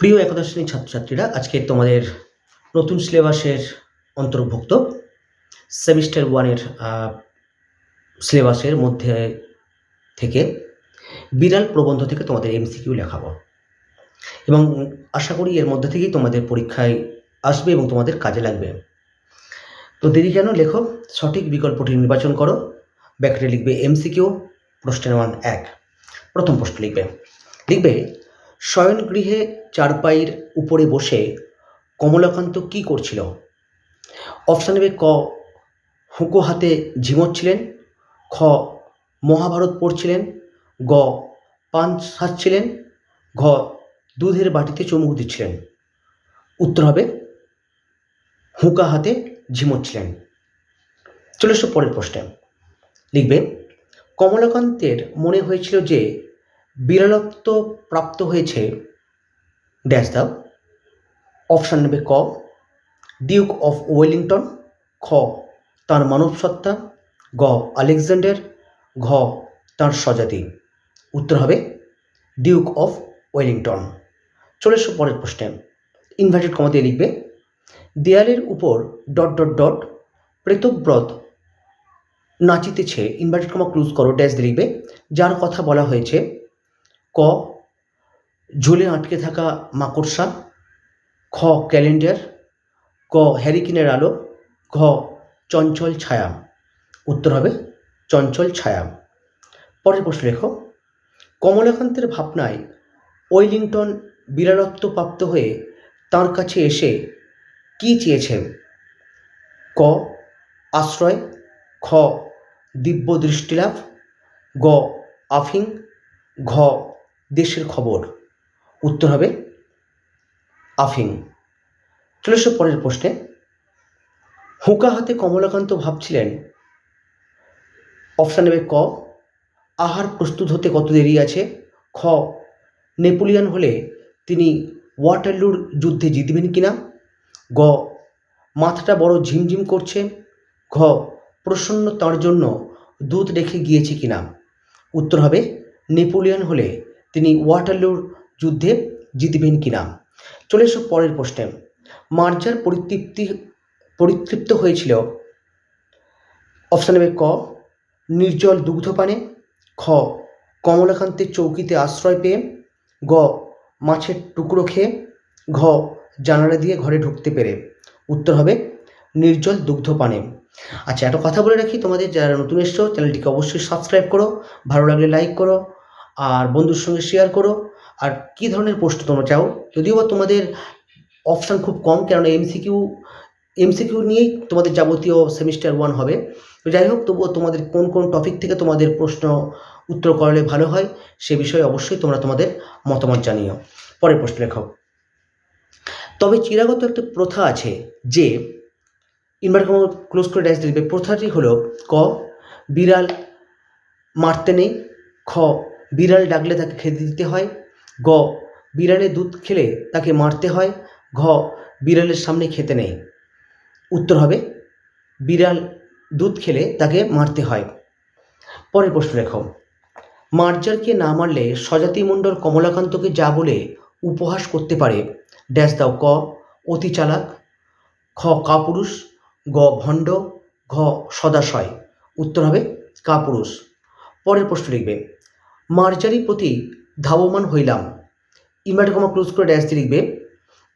প্রিয় একাদশ শ্রেণির ছাত্রছাত্রীরা, আজকে তোমাদের নতুন সিলেবাসের অন্তর্ভুক্ত। সেমিস্টার ওয়ানের সিলেবাসের মধ্যে থেকে বিড়াল প্রবন্ধ থেকে তোমাদের এমসিকিউ লেখাবো। এবং আশা করি এর মধ্যে থেকেই তোমাদের পরীক্ষায় আসবে এবং তোমাদের কাজে লাগবে। তো দেরি কেন? লেখো, সঠিক বিকল্পটি নির্বাচন করো। ব্যাকেটে লিখবে এমসিকিউ প্রশ্নের মান এক। প্রথম প্রশ্ন লিখবে। লিখবে শয়নগৃহে চারপাইয়ের উপরে বসে কমলাকান্ত কি করছিল? অপশান ক, হুঁকো হাতে ঝিমোচ্ছিলেন, খ, মহাভারত পড়ছিলেন, গ, পান সাজছিলেন, ঘ, দুধের বাটিতে চুমুক দিচ্ছিলেন। উত্তর হবে, হুঁকা হাতে ঝিমোচ্ছিলেন। চলে এসো পরের প্রশ্নে। লিখবে, কমলাকান্তের মনে হয়েছিল যে বিরলত্ব প্রাপ্ত হয়েছে ড্যাশ দাও। অপশান নেবে ক ডিউক অফ ওয়েলিংটন খ, তাঁর মানবসত্তা। গ, আলেকজান্ডার। ঘ, তাঁর স্বজাতি। উত্তর হবে ডিউক অফ ওয়েলিংটন চলে এসো পরের প্রশ্নে। ইনভার্টেড কমাতে লিখবে, দেয়ালের উপর ডট ডট ডট প্রেতব্রত নাচিতেছে। ইনভার্টেড কমা ক্লুজ করো ড্যাশ লিখবে। যার কথা বলা হয়েছে ক, ঝুলে আটকে থাকা মাকড়সা, খ, ক্যালেন্ডার, ক, হ্যারিকিনের আলো, ঘ, চঞ্চল ছায়া উত্তর হবে চঞ্চল ছায়া পরের প্রশ্ন লেখো। কমলাকান্তের ভাবনায় ওয়েলিংটন বিড়ালত্ব প্রাপ্ত হয়ে তার কাছে এসে কি চেয়েছেন? ক, আশ্রয়, খ দিব্য দৃষ্টিলাভ গ, আফিং, ঘ দেশের খবর। উত্তর হবে আফিং চলে পরের প্রশ্নে, হুঁকা হাতে কমলাকান্ত ভাবছিলেন অপশান নেবে ক, আহার প্রস্তুত হতে কত দেরি আছে? খ, নেপোলিয়ান হলে তিনি ওয়াটারলুর যুদ্ধে জিতবেন কিনা গ, মাথাটা বড় ঝিমঝিম করছে। ঘ, প্রসন্ন তার জন্য দুধ রেখে গিয়েছে কিনা উত্তর হবে নেপোলিয়ান হলে তিনি ওয়াটারলুর যুদ্ধে জিতবেন কিনা চলে এসো পরের প্রশ্নে। মার্জার পরিতৃপ্তি, পরিতৃপ্ত হয়েছিল অপশান নেবে ক, নির্জল দুগ্ধপানে খ, কমলাকান্তের চৌকিতে আশ্রয় পেয়ে, গ, মাছের টুকরো খেয়ে, ঘ, জানালা দিয়ে ঘরে ঢুকতে পেরে। উত্তর হবে, নির্জল দুগ্ধপানে আচ্ছা একটা কথা বলে রাখি। তোমাদের যারা নতুন এসছো, চ্যানেলটিকে অবশ্যই সাবস্ক্রাইব করো। ভালো লাগলে লাইক করো। আর বন্ধুর সঙ্গে শেয়ার করো। আর কী ধরনের প্রশ্ন তোমরা চাও? যদিও বা তোমাদের অপশান খুব কম, কেননা এমসিকিউ এমসিকিউ নিয়েই তোমাদের যাবতীয় সেমিস্টার ওয়ান হবে। তো যাই হোক, তবুও তোমাদের কোন কোন টপিক থেকে তোমাদের প্রশ্ন উত্তর করলে ভালো হয়, সে বিষয়ে অবশ্যই তোমরা তোমাদের মতামত জানিও। পরের প্রশ্ন লেখক তবে চিরাগত একটা প্রথা আছে যে ইনভার্ট ক্লোজ করে ড্যাশ দিবে। প্রথাটি হলো ক, বিড়াল মারতে নেই, খ বিড়াল ডাকলে তাকে খেতে দিতে হয়। গ, বিড়ালে দুধ খেলে তাকে মারতে হয়। ঘ, বিড়ালের সামনে খেতে নেই উত্তর হবে, বিড়াল দুধ খেলে তাকে মারতে হয়। পরের প্রশ্ন লেখো, মার্জারকে না মারলে স্বজাতি মণ্ডল কমলাকান্তকে যা বলে উপহাস করতে পারে। ড্যাশ দাও ক, অতি চালাক। খ, কাপুরুষ। গ, ভণ্ড। ঘ, সদাশয়। উত্তর হবে, কাপুরুষ। পরের প্রশ্ন লিখবে মার্জারি প্রতি ধাবমান হইলাম। ইনভার্টার কমা ক্লোজ করে ড্যাশ দিয়ে লিখবে,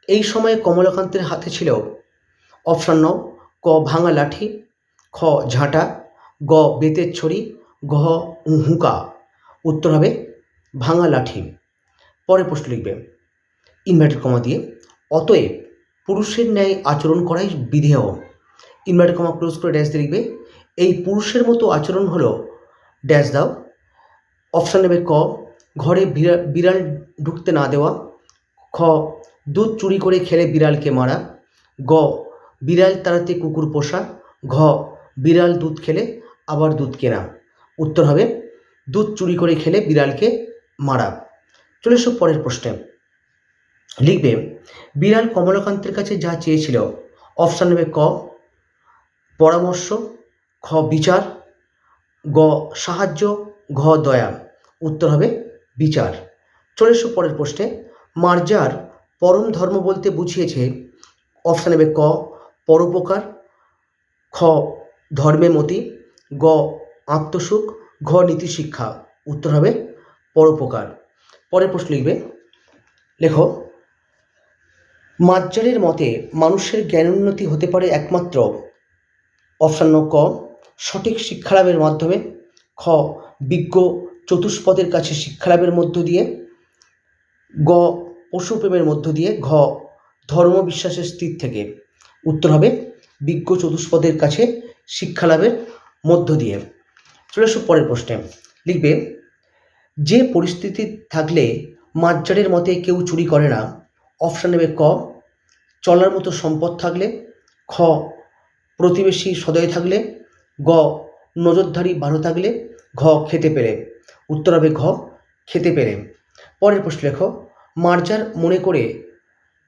এই সময়ে কমলাকান্তের হাতে ছিল অপশান ন, ক ভাঙা লাঠি, খ ঝাঁটা, গ বেতের ছড়ি, ঘ হুঁকা। উত্তর হবে ভাঙা লাঠি। পরে প্রশ্ন লিখবে ইনভার্টেড কমা দিয়ে অতএব পুরুষের ন্যায় আচরণ করাই বিধেয়। ইনভার্টেড কমা ক্লোজ করে ড্যাশ দিয়ে লিখবে, এই পুরুষের মতো আচরণ হলো। ড্যাশ দাও অপশান নেবে ক, ঘরে বিড়াল ঢুকতে না দেওয়া, খ, দুধ চুরি করে খেলে বিড়ালকে মারা, গ, বিড়াল তাড়াতে কুকুর পোষা, ঘ, বিড়াল দুধ খেলে আবার দুধ কেনা। উত্তর হবে, দুধ চুরি করে খেলে বিড়ালকে মারা। চলে এসো পরের প্রশ্নে। লিখবে, বিড়াল কমলাকান্তের কাছে যা চেয়েছিল। অপশান নেবে ক, পরামর্শ, খ, বিচার, গ, সাহায্য ঘ দয়া। উত্তর হবে বিচার। চলে এসো পরের প্রশ্নে। মার্জার পরম ধর্ম বলতে বুঝিয়েছে অপশান নেবে ক, পরোপকার, খ, ধর্মে মতি, গ, আত্মসুখ, ঘ নীতিশিক্ষা উত্তর হবে পরোপকার। পরের প্রশ্ন লিখবে। লেখো মাজ্জারের মতে মানুষের জ্ঞানোন্নতি হতে পারে একমাত্র অপশান ক, সঠিক শিক্ষালাভের মাধ্যমে। খ, বিজ্ঞ চতুষ্পদের কাছে শিক্ষালাভের মধ্য দিয়ে, গ, পশুপ্রেমের মধ্য দিয়ে, ঘ ধর্ম বিশ্বাসের স্থির থেকে। উত্তর হবে, বিজ্ঞ চতুষ্পদের কাছে শিক্ষালাভের মধ্য দিয়ে। চলে আসো পরের প্রশ্নে। লিখবে, যে পরিস্থিতি থাকলে মাজ্জারের মতে কেউ চুরি করে না অপশান নেবে ক, চলার মতো সম্পদ থাকলে, খ, প্রতিবেশী সদয় থাকলে, গ নজরধারী ভালো থাকলে ঘ খেতে পেরে। উত্তর হবে ঘ খেতে পেরে। পরের প্রশ্ন লেখো, মার্জার মনে করে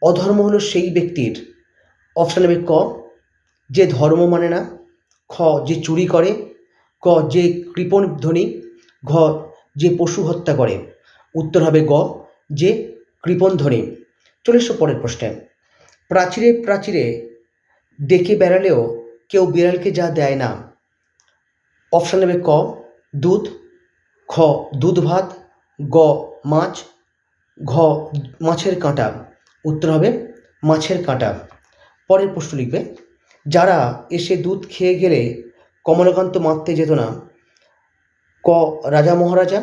অধর্ম হলো সেই ব্যক্তির। অপশান হবে ক, যে ধর্ম মানে না, খ যে চুরি করে, ক যে কৃপণ ধনী, ঘ যে পশু হত্যা করে। উত্তর হবে গ, যে কৃপণ ধনী। চলে এসো পরের প্রশ্নে। প্রাচীরে প্রাচীরে ডেকে বেড়ালেও কেউ বিড়ালকে যা দেয় না অপশান নেবে ক, দুধ, খ, দুধ ভাত, গ, মাছ, ঘ, মাছের কাঁটা। উত্তর হবে মাছের কাঁটা। পরের প্রশ্ন লিখবে, যারা এসে দুধ খেয়ে গেলে কমলাকান্ত মারতে যেত না, ক, রাজা মহারাজা,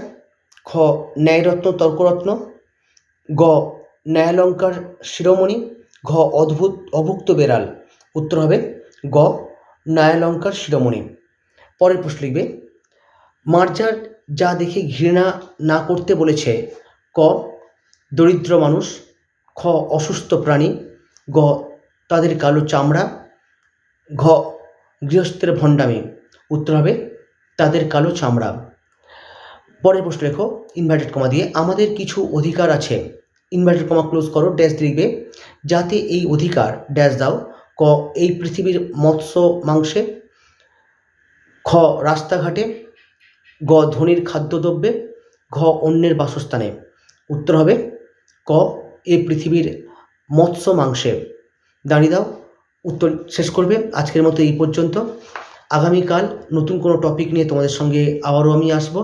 খ, ন্যায়রত্ন, তর্করত্ন, গ, ন্যায়ালঙ্কার শিরোমণি, ঘ, অদ্ভুত, অভুক্ত বেড়াল। উত্তর হবে গ, ন্যায়ালঙ্কার শিরোমণি। পরের প্রশ্ন লিখবে। মার্জার যা দেখে ঘৃণা না করতে বলেছে, ক, দরিদ্র মানুষ, খ, অসুস্থ প্রাণী, গ, তাদের কালো চামড়া, ঘ, গৃহস্থের ভণ্ডামি। উত্তর হবে, তাদের কালো চামড়া। পরের প্রশ্ন লেখো ইনভার্টেড কমা দিয়ে। আমাদের কিছু অধিকার আছে। ইনভার্টেড কমা ক্লোজ করো ড্যাশ লিখবে। যাতে এই অধিকার ড্যাশ দাও, ক, এই পৃথিবীর মৎস্য, মাংসে খ, রাস্তাঘাটে, গ, ধনির খাদ্যদ্রব্যে, ঘ, অন্যের বাসস্থানে। উত্তর হবে, ক, এ পৃথিবীর মৎস্য মাংসে। দাঁড়িয়ে দাও, উত্তর শেষ করবে। আজকের মতো এই পর্যন্ত। আগামীকাল নতুন কোনো টপিক নিয়ে তোমাদের সঙ্গে আবারও আমি আসব।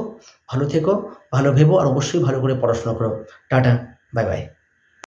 ভালো থেকো, ভালো ভেবো, আর অবশ্যই ভালো করে পড়াশোনা করো। Tata bye bye